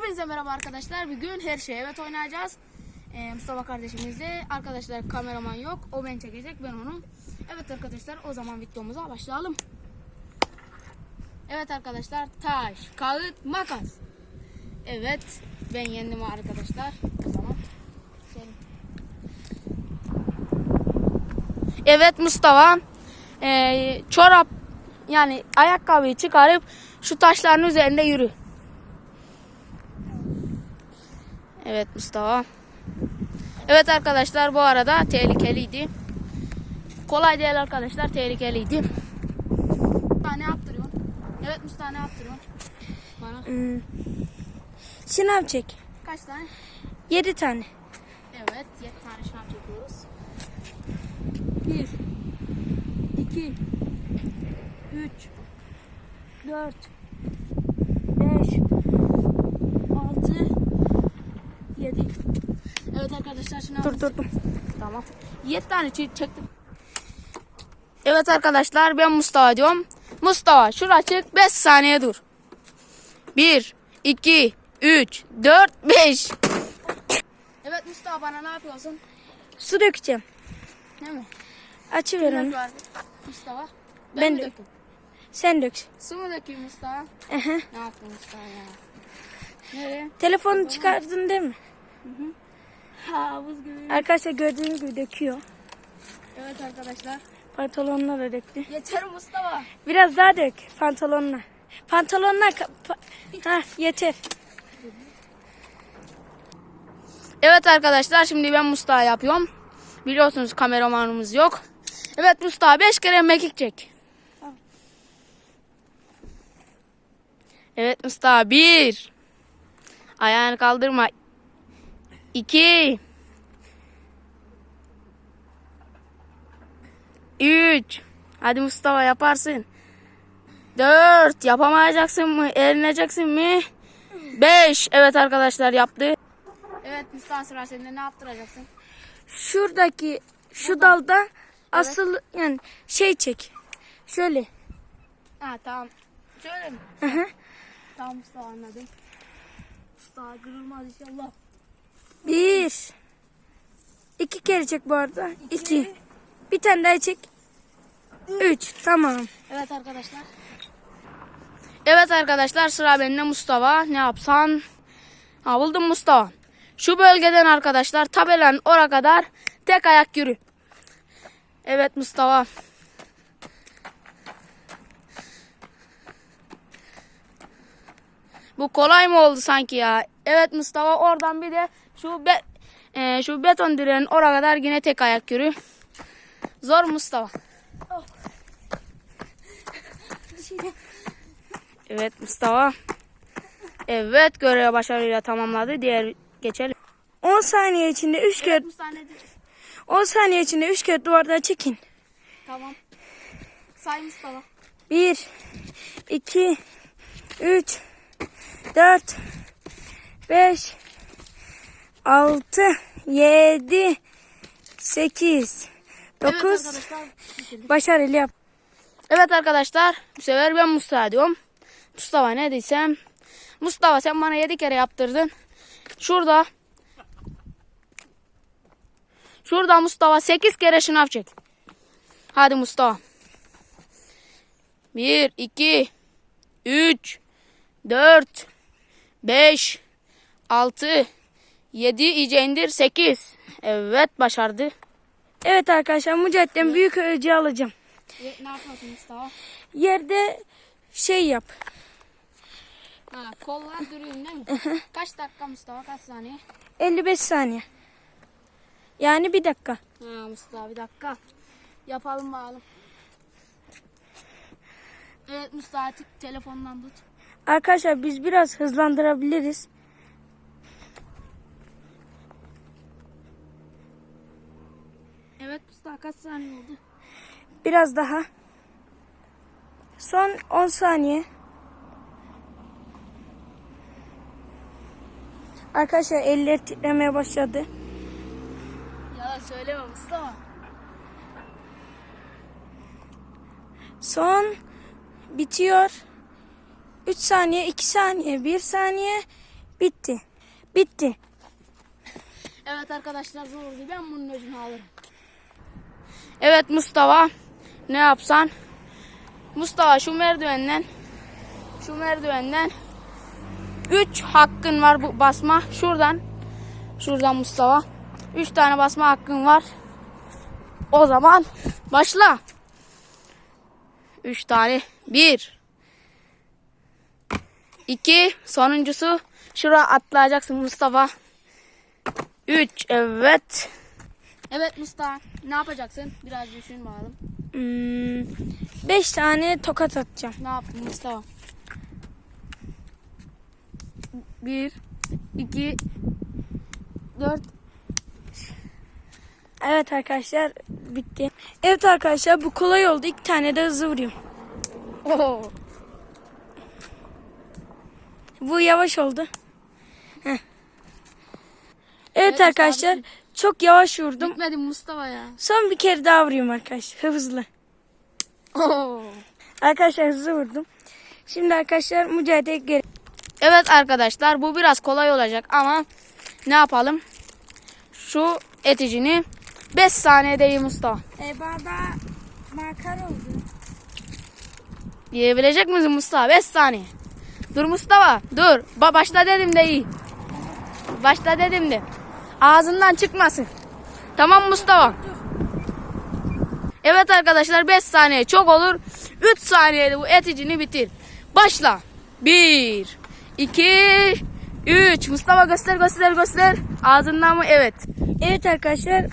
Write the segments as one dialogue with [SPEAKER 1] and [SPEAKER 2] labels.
[SPEAKER 1] Hepinize merhaba arkadaşlar. Bugün her şey evet oynayacağız. Ee, Mustafa kardeşimizle. Arkadaşlar kameraman yok. O beni çekecek ben onu. Evet arkadaşlar o zaman videomuza başlayalım. Evet arkadaşlar taş, kağıt, makas. Evet ben yendim arkadaşlar. O zaman geçelim. Evet Mustafa ee, çorap yani ayakkabıyı çıkarıp şu taşların üzerinde yürü. Evet Mustafa. Evet arkadaşlar bu arada tehlikeliydi. Kolay değil arkadaşlar tehlikeliydi. Mustafa ne yaptırıyorsun? Evet Mustafa ne yaptırıyorsun? Bana
[SPEAKER 2] Hmm. Şınav çek.
[SPEAKER 1] kaç tane?
[SPEAKER 2] 7 tane.
[SPEAKER 1] Evet 7 tane şınav çekiyoruz. 1 2 3 4 5 6 7 Evet şınav
[SPEAKER 2] Dur dur dur.
[SPEAKER 1] Tamam. 7 tane çe- çektim. Evet arkadaşlar ben Mustafa diyorum. Mustafa şura çık 5 saniye dur. 1, 2, 3, 4, 5. Evet Mustafa bana ne yapıyorsun?
[SPEAKER 2] Su dökeceğim.
[SPEAKER 1] Değil mi?
[SPEAKER 2] Açıver
[SPEAKER 1] Dök
[SPEAKER 2] onu.
[SPEAKER 1] Mustafa. Ben,
[SPEAKER 2] Ben
[SPEAKER 1] dökeyim?
[SPEAKER 2] Sen dök.
[SPEAKER 1] Su mu dökeyim Mustafa?
[SPEAKER 2] Aha.
[SPEAKER 1] Ne yaptın Mustafa ya? Nereye?
[SPEAKER 2] Telefonu çıkardın değil mi?
[SPEAKER 1] Havuz gibi.
[SPEAKER 2] Arkadaşlar gördüğünüz gibi döküyor.
[SPEAKER 1] Evet arkadaşlar.
[SPEAKER 2] Pantolonuna da döktü.
[SPEAKER 1] Yeter Mustafa.
[SPEAKER 2] Biraz daha dök pantolonuna. Pantolonuna ka- pa- ha, yeter.
[SPEAKER 1] Evet arkadaşlar şimdi ben Mustafa yapıyorum. Biliyorsunuz kameramanımız yok. Evet Mustafa 5 kere mekik çek. Evet Mustafa 1 Ayağını kaldırma. 2 3 Hadi Mustafa yaparsın. 4 Yapamayacaksın mı? Eğleneceksin mi? 5 Evet arkadaşlar yaptı. Evet Mustafa sıra sende ne yaptıracaksın?
[SPEAKER 2] Şuradaki şu dalda asıl yani şey çek. Şöyle.
[SPEAKER 1] Ha tamam. Şöyle mi?
[SPEAKER 2] Aha.
[SPEAKER 1] Tamam Mustafa anladım. Mustafa kırılmaz inşallah.
[SPEAKER 2] Bir. İki kere çek bu arada. İki. Bir tane daha çek. Üç. Tamam.
[SPEAKER 1] Evet arkadaşlar. Evet arkadaşlar sıra bende Mustafa. Ne yapsan? Ha buldum Mustafa. Şu bölgeden arkadaşlar tabelanın oraya kadar tek ayak yürü. Evet Mustafa. Bu kolay mı oldu sanki ya? Evet Mustafa oradan bir de şu be, e, şu beton direğin oraya kadar yine tek ayak yürü. Zor Mustafa. Evet Mustafa. Evet görev başarıyla tamamladı. Diğer geçelim.
[SPEAKER 2] 10 saniye içinde 3 kere
[SPEAKER 1] Mustafa nedir?
[SPEAKER 2] 10 saniye içinde 3 kere duvarda çekin.
[SPEAKER 1] Tamam. Say Mustafa.
[SPEAKER 2] 1 2 3 4 5 6 7 8
[SPEAKER 1] Evet
[SPEAKER 2] 9
[SPEAKER 1] arkadaşlar.
[SPEAKER 2] Başarılı yap.
[SPEAKER 1] Evet arkadaşlar. Bu sefer ben Mustafa diyorum. Mustafa ne diysem. Mustafa sen bana 7 kere yaptırdın. Şurada. Şurada Mustafa 8 kere şınav çek. Hadi Mustafa. 1, 2, 3, 4, 5, 6, 7 iyice indir 8. Evet başardı.
[SPEAKER 2] Evet arkadaşlar Mücahit'ten büyük ödül alacağım.
[SPEAKER 1] Ne yapıyorsun Mustafa?
[SPEAKER 2] Yerde şey yap.
[SPEAKER 1] Ha, kollar duruyor değil mi? Kaç dakika Mustafa? Kaç saniye?
[SPEAKER 2] 55 saniye. Yani bir dakika.
[SPEAKER 1] Ha Mustafa bir dakika. Yapalım bakalım. Evet Mustafa tık telefondan tut.
[SPEAKER 2] Arkadaşlar biz biraz hızlandırabiliriz.
[SPEAKER 1] Evet Mustafa kaç saniye oldu?
[SPEAKER 2] Biraz daha. Son 10 saniye. Arkadaşlar eller titremeye başladı.
[SPEAKER 1] Ya söyleme Mustafa.
[SPEAKER 2] Son bitiyor. 3 saniye, 2 saniye, 1 saniye, Bitti. Bitti.
[SPEAKER 1] Evet arkadaşlar zordu. Ben bunun öcünü alırım. Evet Mustafa. Ne yapsan? Mustafa şu merdivenden şu merdivenden 3 hakkın var bu basma. Şuradan şuradan Mustafa. 3 tane basma hakkın var. O zaman başla. 3 tane. 1 2 sonuncusu şuraya atlayacaksın Mustafa. 3 evet. Evet Mustafa ne yapacaksın? Biraz düşün bakalım.
[SPEAKER 2] Hmm, beş tane tokat atacağım.
[SPEAKER 1] Ne yaptın Mustafa? 1 2 4
[SPEAKER 2] Evet arkadaşlar bitti. Evet arkadaşlar bu kolay oldu. İki tane de hızlı vurayım.
[SPEAKER 1] Oo.
[SPEAKER 2] Bu yavaş oldu. Heh. Evet,
[SPEAKER 1] Evet,
[SPEAKER 2] arkadaşlar çok yavaş vurdum.
[SPEAKER 1] Bitmedi Mustafa ya.
[SPEAKER 2] Son bir kere daha vurayım arkadaşlar. Hızlı.
[SPEAKER 1] Oo.
[SPEAKER 2] Arkadaşlar hızlı vurdum. Şimdi arkadaşlar mücadele geri.
[SPEAKER 1] Evet arkadaşlar bu biraz kolay olacak ama ne yapalım? Şu eticini 5 saniyede iyi Mustafa.
[SPEAKER 2] E, bana markar oldu.
[SPEAKER 1] Yiyebilecek misin Mustafa? 5 saniye. Dur Mustafa dur. Ba başla dedim de iyi. Başla dedim de. Ağzından çıkmasın. Tamam Mustafa. Evet arkadaşlar 5 saniye çok olur. 3 saniyede bu eticini bitir. Başla. 1 2 3 Mustafa göster göster göster. Ağzından mı? Evet.
[SPEAKER 2] Evet arkadaşlar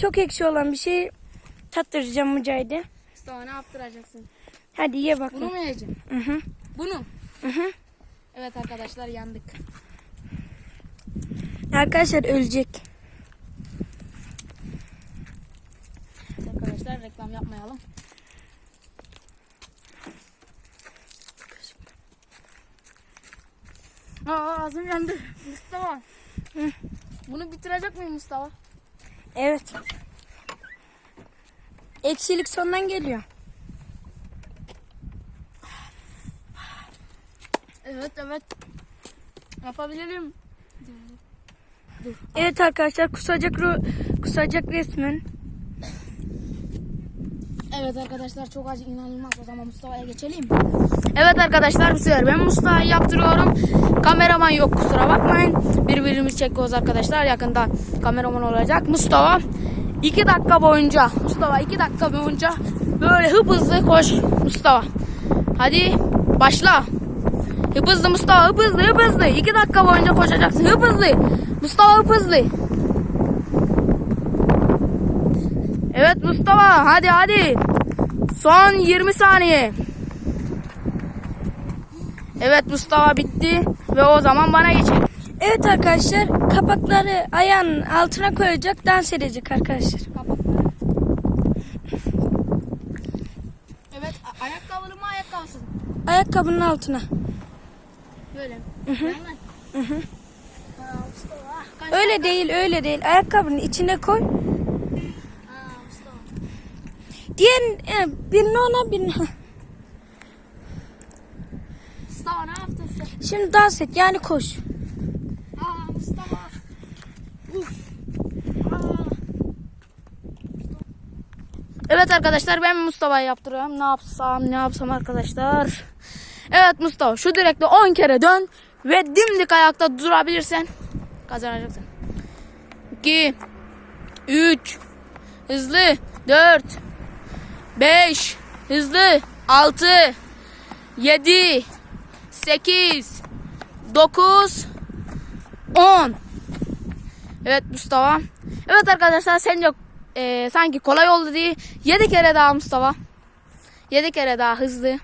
[SPEAKER 2] çok ekşi olan bir şey tattıracağım Mücahit'e.
[SPEAKER 1] Mustafa ne yaptıracaksın?
[SPEAKER 2] Hadi ye
[SPEAKER 1] Bunu
[SPEAKER 2] bakın.
[SPEAKER 1] mu yiyeceksin?
[SPEAKER 2] Hı hı.
[SPEAKER 1] Bunu.
[SPEAKER 2] Hı hı.
[SPEAKER 1] Evet arkadaşlar yandık.
[SPEAKER 2] Arkadaşlar ölecek.
[SPEAKER 1] Arkadaşlar reklam yapmayalım. Aa ağzım yandı. Mustafa.
[SPEAKER 2] Hı.
[SPEAKER 1] Bunu bitirecek miyim Mustafa?
[SPEAKER 2] Evet. Eksilik sondan geliyor.
[SPEAKER 1] Evet evet. Yapabilirim.
[SPEAKER 2] Evet arkadaşlar kusacak kusacak resmen.
[SPEAKER 1] Evet arkadaşlar çok acı inanılmaz. O zaman Mustafa'ya geçelim. Evet arkadaşlar bu sefer ben Mustafa'yı yaptırıyorum. Kameraman yok kusura bakmayın. Birbirimiz çekiyoruz arkadaşlar. Yakında kameraman olacak. Mustafa 2 dakika boyunca Mustafa 2 dakika boyunca böyle hıp hızlı koş Mustafa. Hadi başla. Hıp hızlı Mustafa hıp hızlı hıp hızlı. 2 dakika boyunca koşacaksın hıp hızlı. Mustafa hıp hızlı. Evet Mustafa hadi hadi. Son 20 saniye. Evet Mustafa bitti ve o zaman bana geçelim.
[SPEAKER 2] Evet arkadaşlar kapakları ayağının altına koyacak dans edecek arkadaşlar.
[SPEAKER 1] Evet ayakkabılı mı ayakkabısız mı?
[SPEAKER 2] Ayakkabının altına.
[SPEAKER 1] Böyle.
[SPEAKER 2] Hı hı. Öyle değil öyle değil. Ayakkabının içine koy. Diğer e, birini ona birini. Şimdi dans et yani koş.
[SPEAKER 1] Evet arkadaşlar ben Mustafa'yı yaptırıyorum. Ne yapsam ne yapsam arkadaşlar. Evet Mustafa şu direkte 10 kere dön ve dimdik ayakta durabilirsen kazanacaksın. 2 3 hızlı 4 5 hızlı 6 7 8 9 10 Evet Mustafa. Evet arkadaşlar sence e, sanki kolay oldu diye 7 kere daha Mustafa. 7 kere daha hızlı.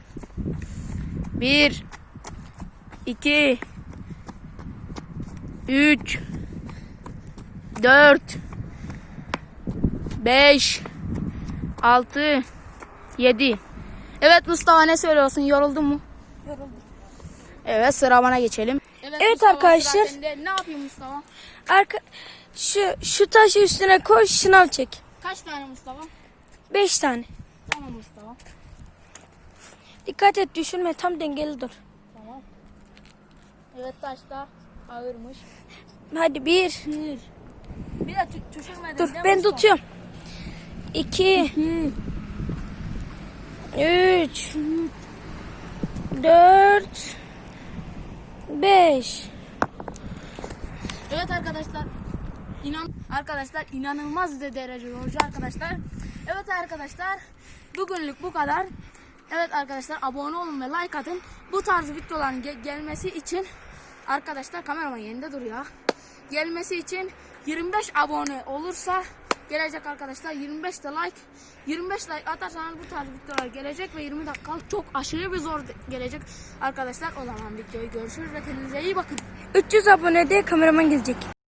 [SPEAKER 1] 1 2 3 4 5 6 7 Evet Mustafa ne söylüyorsun? Yoruldun mu? Evet sıra bana geçelim. Evet,
[SPEAKER 2] Evet
[SPEAKER 1] Mustafa,
[SPEAKER 2] arkadaşlar.
[SPEAKER 1] Ne yapayım Mustafa?
[SPEAKER 2] Arka şu şu taşı üstüne koy şınav çek.
[SPEAKER 1] Kaç tane Mustafa?
[SPEAKER 2] 5 tane.
[SPEAKER 1] Tamam Mustafa.
[SPEAKER 2] Dikkat et düşürme tam dengeli dur.
[SPEAKER 1] Tamam. Evet taşta. Ağırmış.
[SPEAKER 2] Hadi bir.
[SPEAKER 1] Bir. Bir de düşürmedin.
[SPEAKER 2] Dur ben
[SPEAKER 1] Mustafa?
[SPEAKER 2] tutuyorum. İki. Üç. Dört. Beş.
[SPEAKER 1] Evet arkadaşlar. İnan arkadaşlar inanılmaz de derece yorucu arkadaşlar. Evet arkadaşlar. Bugünlük bu kadar. Evet arkadaşlar abone olun ve like atın. Bu tarz videoların ge- gelmesi için arkadaşlar kameraman yerinde duruyor. Gelmesi için 25 abone olursa gelecek arkadaşlar 25 de like 25 like atarsanız bu tarz videolar gelecek ve 20 dakika çok aşırı bir zor gelecek arkadaşlar o zaman videoyu görüşürüz ve kendinize iyi bakın
[SPEAKER 2] 300 abonede kameraman gelecek.